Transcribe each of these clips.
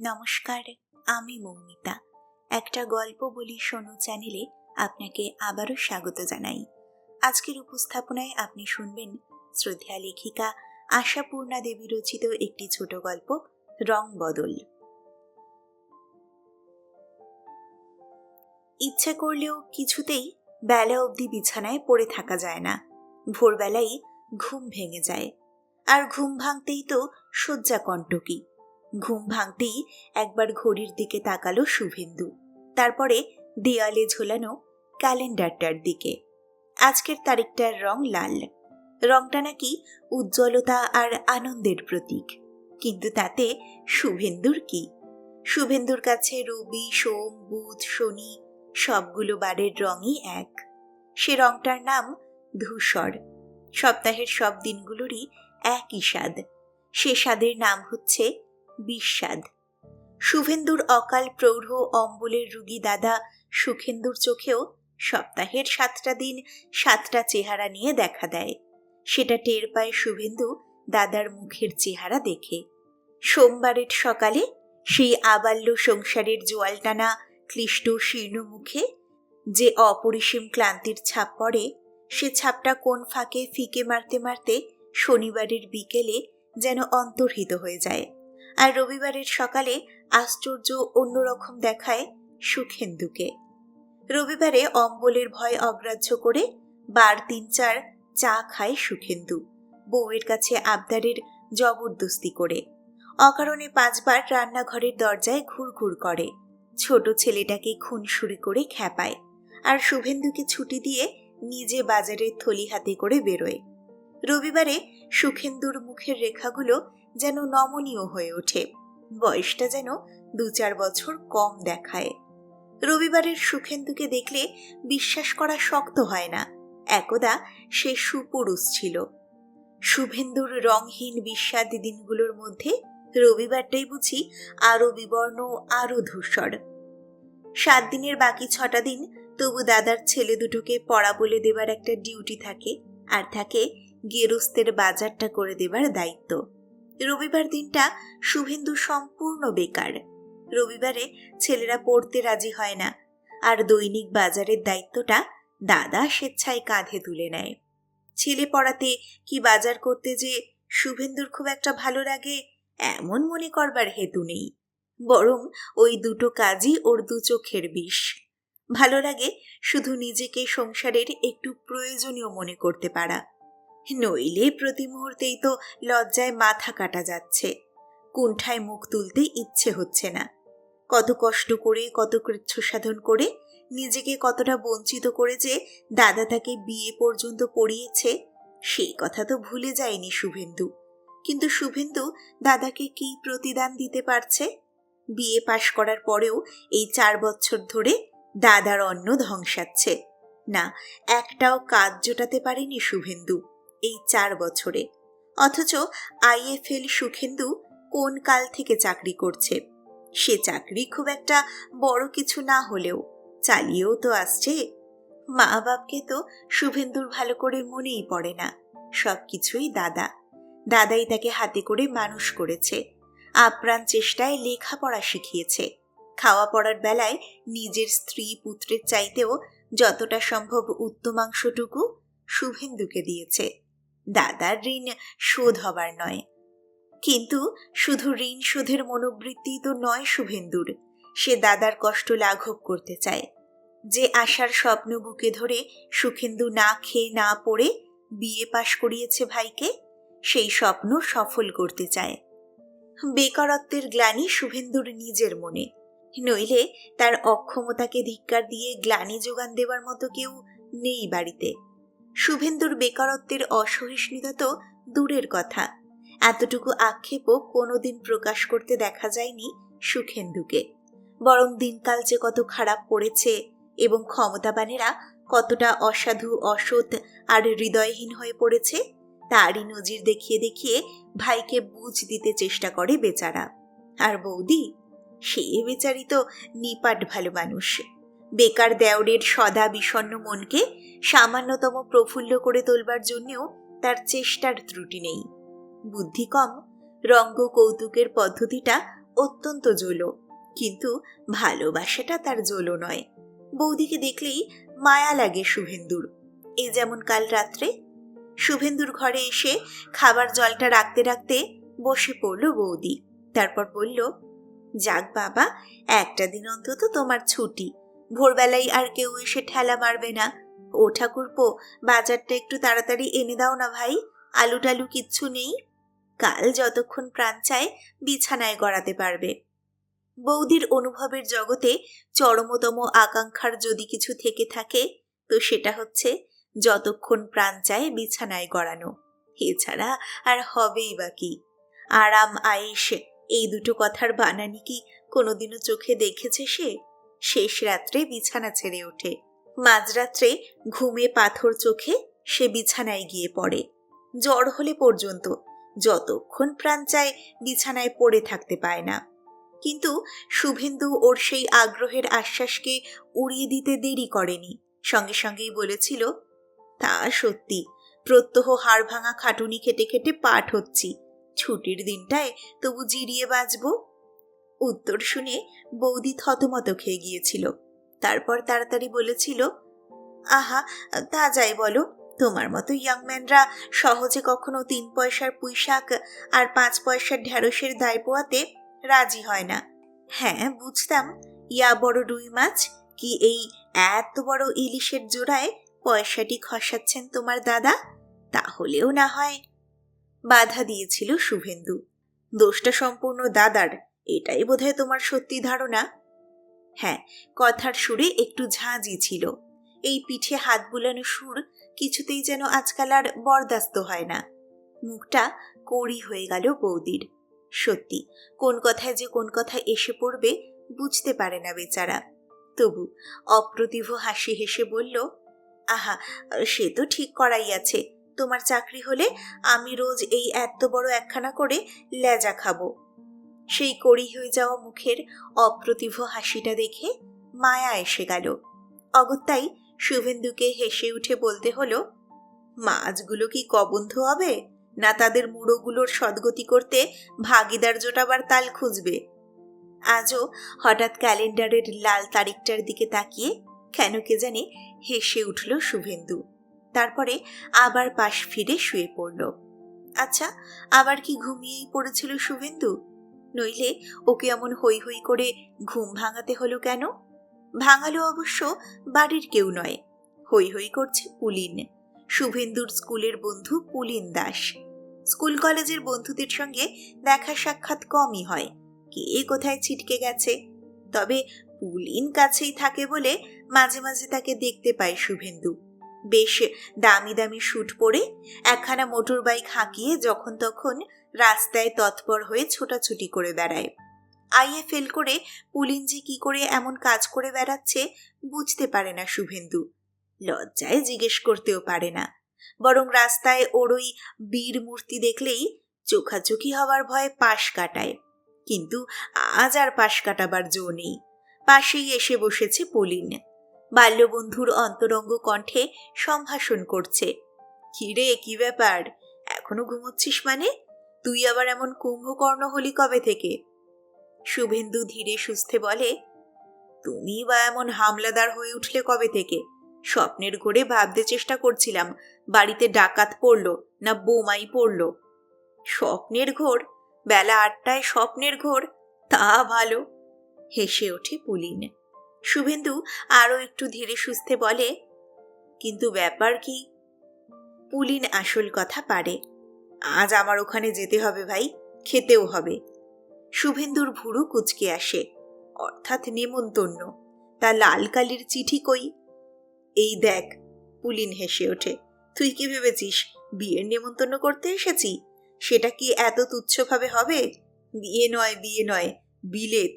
নমস্কার, আমি মৌমিতা। একটা গল্প বলি শোনো চ্যানেলে আপনাকে আবারও স্বাগত জানাই। আজকের উপস্থাপনায় আপনি শুনবেন শ্রদ্ধা লেখিকা আশাপূর্ণা দেবী রচিত একটি ছোট গল্প, রং বদল। ইচ্ছে করলেও কিছুতেই বেলা অবধি বিছানায় পড়ে থাকা যায় না। ভোরবেলাই ঘুম ভেঙে যায়। আর ঘুম ভাঙতেই তো শয্যা কণ্টকী। ঘুম ভাঙতেই একবার ঘড়ির দিকে তাকালো শুভেন্দু। তারপরে দেয়ালে ঝোলানো ক্যালেন্ডারটার দিকে। আজকের তারিখটার রং লাল। রংটা নাকি উজ্জ্বলতা আর আনন্দের প্রতীক। কিন্তু তাতে শুভেন্দুর কি? শুভেন্দুর কাছে রবি, সোম, বুধ, শনি সবগুলো বারের রঙই এক। সে রংটার নাম ধূসর। সপ্তাহের সব দিনগুলোরই একই স্বাদ। সে স্বাদের নাম হচ্ছে বিস্বাদ। শুভেন্দুর অকাল প্রৌঢ় অম্বলের রুগী দাদা সুখেন্দুর চোখেও সপ্তাহের সাতটা দিন সাতটা চেহারা নিয়ে দেখা দেয়। সেটা টের পায় শুভেন্দু দাদার মুখের চেহারা দেখে। সোমবারের সকালে সেই আবাল্য সংসারের জোয়াল টানা ক্লিষ্ট শীর্ণ মুখে যে অপরিসীম ক্লান্তির ছাপ পড়ে, সে ছাপটা কোন ফাঁকে ফিকে মারতে মারতে শনিবারের বিকেলে যেন অন্তর্হিত হয়ে যায়। আর রবিবারের সকালে আশ্চর্য অন্যরকম দেখায় সুখেন্দুকে। রবিবারে অম্বলের ভয় অগ্রাহ্য করে বার তিন চার চা খায় সুখেন্দু, বউয়ের কাছে আবদারের জবরদস্তি করে। অকারণে পাঁচবার রান্নাঘরের দরজায় ঘুরঘুর করে। ছোট ছেলেটাকে খুনসুরি করে খ্যাপায় আর শুভেন্দুকে ছুটি দিয়ে নিজে বাজারের থলি হাতে করে বেরোয়। রবিবারে সুখেন্দুর মুখের রেখাগুলো যেন নমনীয় হয়ে ওঠে। বয়সটা যেন দু চার বছর কম দেখায়। রবিবারের সুখেন্দুকে দেখলে বিশ্বাস করা শক্ত হয় না। একদা সে সুপুরুষ ছিল। শুভেন্দুর রংহীন বিস্বাদ দিনগুলোর মধ্যে রবিবারটাই বুঝি আরও বিবর্ণ আরও ধূসর। সাত দিনের বাকি ছটা দিন তবু দাদার ছেলে দুটোকে পড়া বলে দেবার একটা ডিউটি থাকে, আর থাকে গেরস্তের বাজারটা করে দেবার দায়িত্ব। রবিবার দিনটা শুভেন্দু সম্পূর্ণ বেকার। রবিবারে ছেলেরা পড়তে রাজি হয় না, আর দৈনিক বাজারের দায়িত্বটা দাদা স্বেচ্ছায় কাঁধে তুলে নেয়। ছেলে পড়াতে কি বাজার করতে যে শুভেন্দুর খুব একটা ভালো লাগে, এমন মনে করবার হেতু নেই। বরং ওই দুটো কাজই ওর দু চোখের বিষ। ভালো লাগে শুধু নিজেকে সংসারের একটু প্রয়োজনীয় মনে করতে পারা। নইলে প্রতি মুহূর্তেই তো লজ্জায় মাথা কাটা যাচ্ছে। কুণ্ঠায় মুখ তুলতে ইচ্ছে হচ্ছে না। কত কষ্ট করে, কত কৃচ্ছ সাধন করে, নিজেকে কতটা বঞ্চিত করে যে দাদা তাকে বিয়ে পর্যন্ত পড়িয়েছে, সেই কথা তো ভুলে যায়নি শুভেন্দু। কিন্তু শুভেন্দু দাদাকে কি প্রতিদান দিতে পারছে? বিয়ে পাশ করার পরেও এই চার বছর ধরে দাদার অন্ন ধ্বংসাচ্ছে। না, একটাও কাজ জোটাতে পারেনি শুভেন্দু। এই চার বছরে। অথচ আইএফএল সুখেন্দু কোন কাল থেকে চাকরি করছে? সে চাকরি খুব একটা বড় কিছু না হলেও চালিয়েও তো আসছে। মা বাপকে তো শুভেন্দুর ভালো করে মনেই পড়ে না। সব কিছুই দাদা। দাদাই তাকে হাতে করে মানুষ করেছে। আপ্রাণ চেষ্টায় লেখাপড়া শিখিয়েছে। খাওয়া পড়ার বেলায় নিজের স্ত্রী পুত্রের চাইতেও যতটা সম্ভব উত্তমাংশটুকু শুভেন্দুকে দিয়েছে। দাদার ঋণ শোধ হবার নয়। কিন্তু শুধু ঋণ শোধের মনোবৃত্তি তো নয় শুভেন্দুর। সে দাদার কষ্ট লাঘব করতে চায়। যে আশার স্বপ্ন বুকে ধরে সুখেন্দু না খেয়ে না পড়ে বিয়ে পাশ করিয়েছে ভাইকে, সেই স্বপ্ন সফল করতে চায়। বেকারত্বের গ্লানি শুভেন্দুর নিজের মনে। নইলে তার অক্ষমতাকে ধিক্কার দিয়ে গ্লানি যোগান দেবার মতো কেউ নেই বাড়িতে। শুভেন্দুর বেকারত্বের অসহিষ্ণুতা তো দূরের কথা। এতটুকু আক্ষেপও কোনোদিন প্রকাশ করতে দেখা যায়নি সুখেন্দুকে। বরং দিনকাল যে কত খারাপ পড়েছে এবং ক্ষমতাবানেরা কতটা অসাধু, অসৎ আর হৃদয়হীন হয়ে পড়েছে, তারই নজির দেখিয়ে দেখিয়ে ভাইকে বুঝ দিতে চেষ্টা করে বেচারা। আর বৌদি, সে বেচারি তো নিপাট ভালো মানুষ। বেকার দেওরের সদা বিষণ্ন মনকে সামান্যতম প্রফুল্ল করে তোলবার জন্যেও তার চেষ্টার ত্রুটি নেই। বুদ্ধি কম, রঙ্গ কৌতুকের পদ্ধতিটা অত্যন্ত জোলো, কিন্তু ভালোবাসাটা তার জোলো নয়। বৌদিকে দেখলেই মায়া লাগে শুভেন্দুর। এই যেমন কাল রাত্রে। শুভেন্দুর ঘরে এসে খাবার জলটা রাখতে রাখতে বসে পড়ল বৌদি। তারপর বলল, যাক বাবা, একটা দিন অন্তত তোমার ছুটি। ভোরবেলায় আর কেউ এসে ঠেলা মারবে না। ও ঠাকুরপো, বাজারটা একটু তাড়াতাড়ি এনে দাও না ভাই, আলু টালু কিচ্ছু নেই। কাল যতক্ষণ প্রাণ চায়, বিছানায় গড়াতে পারবে। বৌদির অনুভবের জগতে চরমতম আকাঙ্ক্ষার যদি কিছু থেকে থাকে, তো সেটা হচ্ছে যতক্ষণ প্রাণ চায় বিছানায় গড়ানো। এছাড়া আর হবেই বা কি। আরাম আয়েস এই দুটো কথার বানানি কি কোনোদিনও চোখে দেখেছে সে? শেষ রাত্রে বিছানা ছেড়ে ওঠে। মাঝরাত্রে ঘুমে পাথর চোখে সে বিছানায় গিয়ে পড়ে। জ্বর হলে পর্যন্ত যতক্ষণ প্রাণ চায় বিছানায় পড়ে থাকতে পায় না। কিন্তু শুভেন্দু ওর সেই আগ্রহের আশ্বাসকে উড়িয়ে দিতে দেরি করেনি। সঙ্গে সঙ্গেই বলেছিল, তা সত্যি, প্রত্যহ হাড় ভাঙা খাটুনি খেটে খেটে পাঠ হচ্ছি। ছুটির দিনটায় তবু জিরিয়ে বাঁচব? উত্তর শুনে বৌদি থতমত খেয়ে গিয়েছিল। তারপর তাড়াতাড়ি বলেছিল, আহা, তা যাই বলো, তোমার মতো ইয়াংম্যানরা সহজে কখনো তিন পয়সার পুঁইশাক আর পাঁচ পয়সার ঢ্যাঁড়সের দায় পোয়াতে রাজি হয় না। হ্যাঁ বুঝতাম, ইয়া বড় রুই মাছ, কি এই এত বড় ইলিশের জোড়ায় পয়সাটি খসাচ্ছেন তোমার দাদা? তাহলেও না হয়। বাধা দিয়েছিল শুভেন্দু। দোষটা সম্পূর্ণ দাদার এটাই বোধহয় তোমার সত্যি ধারণা? হ্যাঁ কথার সুরে একটু ঝাঁঝি ছিল। এই পিঠে হাত বুলানো সুর কিছুতেই যেন আজকাল আর বরদাস্ত হয় না। মুখটা কড়ি হয়ে গেল বৌদির। সত্যি, কোন কথায় যে কোন কথা এসে পড়বে বুঝতে পারে না বেচারা। তবু অপ্রতিভ হাসি হেসে বলল, আহা, সে তো ঠিক করাই আছে। তোমার চাকরি হলে আমি রোজ এই এত বড় একখানা করে লেজা খাব। সেই কড়ি হয়ে যাওয়া মুখের অপ্রতিভ হাসিটা দেখে মায়া এসে গেল। অগত্যাই শুভেন্দুকে হেসে উঠে বলতে হলো, মাছগুলো কি কবন্ধ হবে? না তাদের মুড়োগুলোর সদ্গতি করতে ভাগিদার জোটাবার তাল খুঁজবে? আজও হঠাৎ ক্যালেন্ডারের লাল তারিখটার দিকে তাকিয়ে কেন কে জানে হেসে উঠল শুভেন্দু। তারপরে আবার পাশ ফিরে শুয়ে পড়ল। আচ্ছা আবার কি ঘুমিয়েই পড়েছিল শুভেন্দু? নইলে ওকে এমন হই হই করে ঘুম ভাঙাতে হলো কেন? ভাঙালো অবশ্য বাড়ির কেউ নয়। হই হই করছে পুলিন। শুভেন্দুর স্কুলের বন্ধু পুলিন দাস। স্কুল কলেজের বন্ধুদের সঙ্গে দেখা সাক্ষাৎ কমই হয়। কে কোথায় ছিটকে গেছে? তবে পুলিন কাছেই থাকে বলে মাঝে মাঝে তাকে দেখতে পায় শুভেন্দু। বেশ দামি দামি স্যুট পরে একখানা মোটর বাইক হাঁকিয়ে যখন তখন রাস্তায় তৎপর হয়ে ছোটাছুটি করে বেড়ায়। আইএ ফেল করে পুলিন যে কি করে এমন কাজ করে বেড়াচ্ছে বুঝতে পারে না শুভেন্দু। লজ্জায় জিজ্ঞেস করতেও পারে না। বরং রাস্তায় ওর ওই বীর মূর্তি দেখলেই চোখাচোখি হওয়ার ভয়ে পাশ কাটায়। কিন্তু আজ আর পাশ কাটাবার জো নেই। পাশেই এসে বসেছে পলিন। বাল্যবন্ধুর অন্তরঙ্গ কণ্ঠে সম্ভাষণ করছে। কিরে কি ব্যাপার? এখনও ঘুমোচ্ছিস মানে? তুই আবার এমন কুম্ভকর্ণ হলি কবে থেকে? শুভেন্দু ধীরে সুস্থে বলে, তুমি বা এমন হামলাদার হয়ে উঠলে কবে থেকে? স্বপ্নের ঘোরে ভাবতে চেষ্টা করছিলাম, বাড়িতে ডাকাত পড়ল না বোমাই পড়ল। স্বপ্নের ঘোর, বেলা আটটায় স্বপ্নের ঘোর, তা ভালো। হেসে ওঠে পুলিন। শুভেন্দু আরও একটু ধীরে সুস্থে বলে, কিন্তু ব্যাপার কি? পুলিন আসল কথা পারে। আজ আমার ওখানে যেতে হবে ভাই, খেতেও হবে। শুভেন্দুর ভুরু কুচকে আসে, অর্থাৎ নেমন্তন্ন। তা লাল কালির চিঠি কই? এই দেখ, পুলিন হেসে ওঠে, তুই কি ভেবেছিস বিয়ের নেমন্তন্ন করতে এসেছি? সেটা কি এত তুচ্ছভাবে হবে? বিয়ে নয় বিয়ে নয়, বিলেত।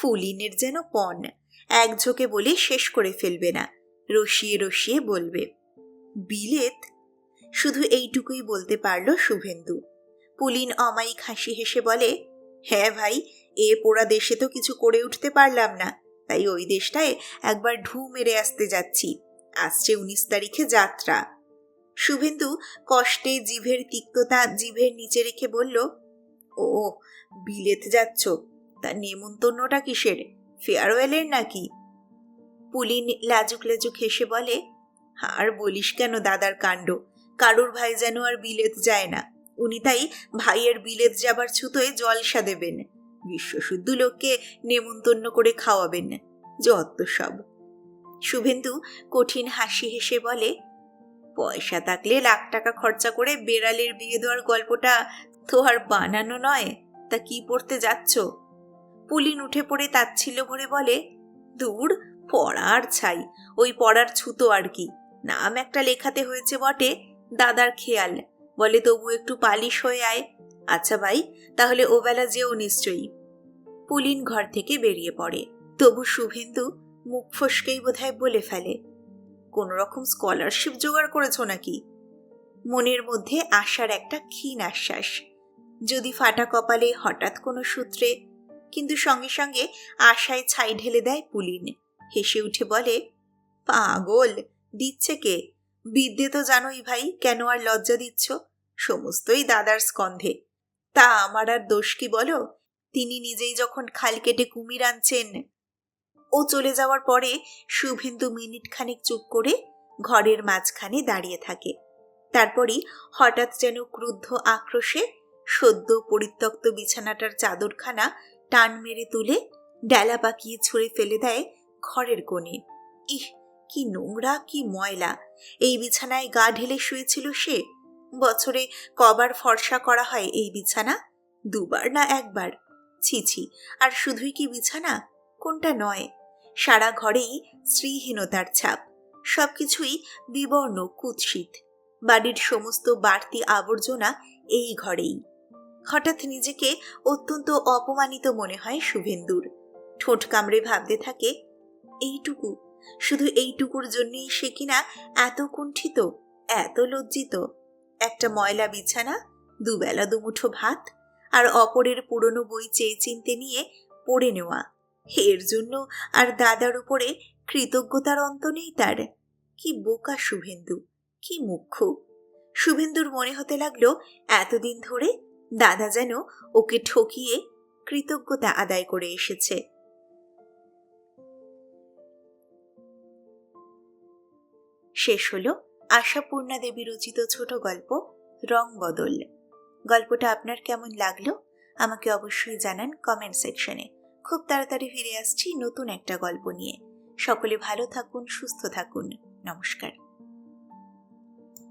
পুলিনের যেন পণ এক ঝোঁকে বলে শেষ করে ফেলবে না, রসিয়ে রসিয়ে বলবে, বিলেত? শুধু এইটুকুই বলতে পারল শুভেন্দু। পুলিন অমায়িক হাসি হেসে বলে হ্যাঁ ভাই, এ পোড়া দেশে তো কিছু করে উঠতে পারলাম না, তাই ওই দেশটায় একবার ঢু মেরে আসতে যাচ্ছি। আসছে উনিশ তারিখে যাত্রা। শুভেন্দু কষ্টে জিভের তিক্ততা জিভের নিচে রেখে বলল, ও, বিলেত যাচ্ছ? তা নেমন্তন্নটা কিসের? ফেয়ারওয়েলের নাকি? পুলিন লাজুক লাজুক হেসে বলে, আর বলিস কেন দাদার কাণ্ড? কারুর ভাই যেন আর বিলেত যায় না। উনি তাই ভাইয়ের বিলেত যাবার ছুতোয় জলসা দেবেন। বিশ্বশুদ্ধ লোককে নেমন্তন্ন করে খাওয়াবেন। যত সব। শুভেন্দু কঠিন হাসি হেসে বলে, পয়সা থাকলে লাখ টাকা খরচা করে বেড়ালের বিয়ে দেওয়ার গল্পটা তো আর বানানো নয়। তা কি পড়তে যাচ্ছ? পুলিন উঠে পড়ে তাচ্ছিল্য ভরে বলে, দূর পড়ার ছাই। ওই পড়ার ছুতো আর কি। নাম একটা লেখাতে হয়েছে বটে। দাদার খেয়াল। বলে, তবু একটু পালিশ হয়ে আয়। আচ্ছা ভাই, তাহলে ওবেলা যেও নিশ্চয়ই। পুলিন ঘর থেকে বেরিয়ে পড়ে। তবু শুভেন্দু মুখ ফসকেই বোধহয় বলে ফেলে কোন রকম স্কলারশিপ জোগাড় করেছ নাকি? মনের মধ্যে আশার একটা ক্ষীণ আশ্বাস। যদি ফাটা কপালে হঠাৎ কোনো সূত্রে, কিন্তু সঙ্গে সঙ্গে আশায় ছাই ঢেলে দেয় পুলিন। হেসে উঠে বলে, পাগল, দিচ্ছে কে? বিদ্যে তো জানোই ভাই, কেন আর লজ্জা দিচ্ছ? সমস্তই দাদার স্কন্ধে। তা আমার আর দোষ কি বলো? তিনি নিজেই যখন খাল কেটে কুমির আনছেন। ও চলে যাওয়ার পরে শুভেন্দু মিনিট খানিক চুপ করে ঘরের মাঝখানে দাঁড়িয়ে থাকে। তারপরই হঠাৎ যেন ক্রুদ্ধ আক্রোশে সদ্য পরিত্যক্ত বিছানাটার চাদরখানা টান মেরে তুলে, ডেলা পাকিয়ে ছুঁড়ে ফেলে দেয় ঘরের কোণে। ইহ কি নোংরা, কি ময়লা। এই বিছানায় গা ঢেলে শুয়েছিল সে। বছরে কবার ফর্সা করা হয় এই বিছানা? দুবার না একবার? ছি ছি, আর শুধুই কি বিছানা? কোনটা নয়। সারা ঘরেই শ্রীহীনতার ছাপ। সবকিছুই বিবর্ণ, কুৎসিত। বাড়ির সমস্ত বাড়তি আবর্জনা এই ঘরেই। হঠাৎ নিজেকে অত্যন্ত অপমানিত মনে হয় শুভেন্দুর। ঠোঁট কামড়ে ভাবতে থাকে, এইটুকু শুধু এইটুকুর জন্যই সে কিনা এত কুণ্ঠিত, এত লজ্জিত। একটা ময়লা বিছানা, দুবেলা দুমুঠো ভাত, আর অপরের পুরনো বই চেয়ে চিনতে নিয়ে পড়ে নেওয়া। এর জন্য আর দাদার উপরে কৃতজ্ঞতার অন্ত নেই তার। কি বোকা শুভেন্দু, কি মুখ্য শুভেন্দুর মনে হতে লাগল, এতদিন ধরে দাদা যেন ওকে ঠকিয়ে কৃতজ্ঞতা আদায় করে এসেছে। শেষ হলো আশাপূর্ণা দেবী রচিত ছোট গল্প রং বদল। গল্পটা আপনার কেমন লাগল? আমাকে অবশ্যই জানান কমেন্ট সেকশনে খুব তাড়াতাড়ি ফিরে আসছি নতুন একটা গল্প নিয়ে। সকলে ভালো থাকুন, সুস্থ থাকুন। নমস্কার।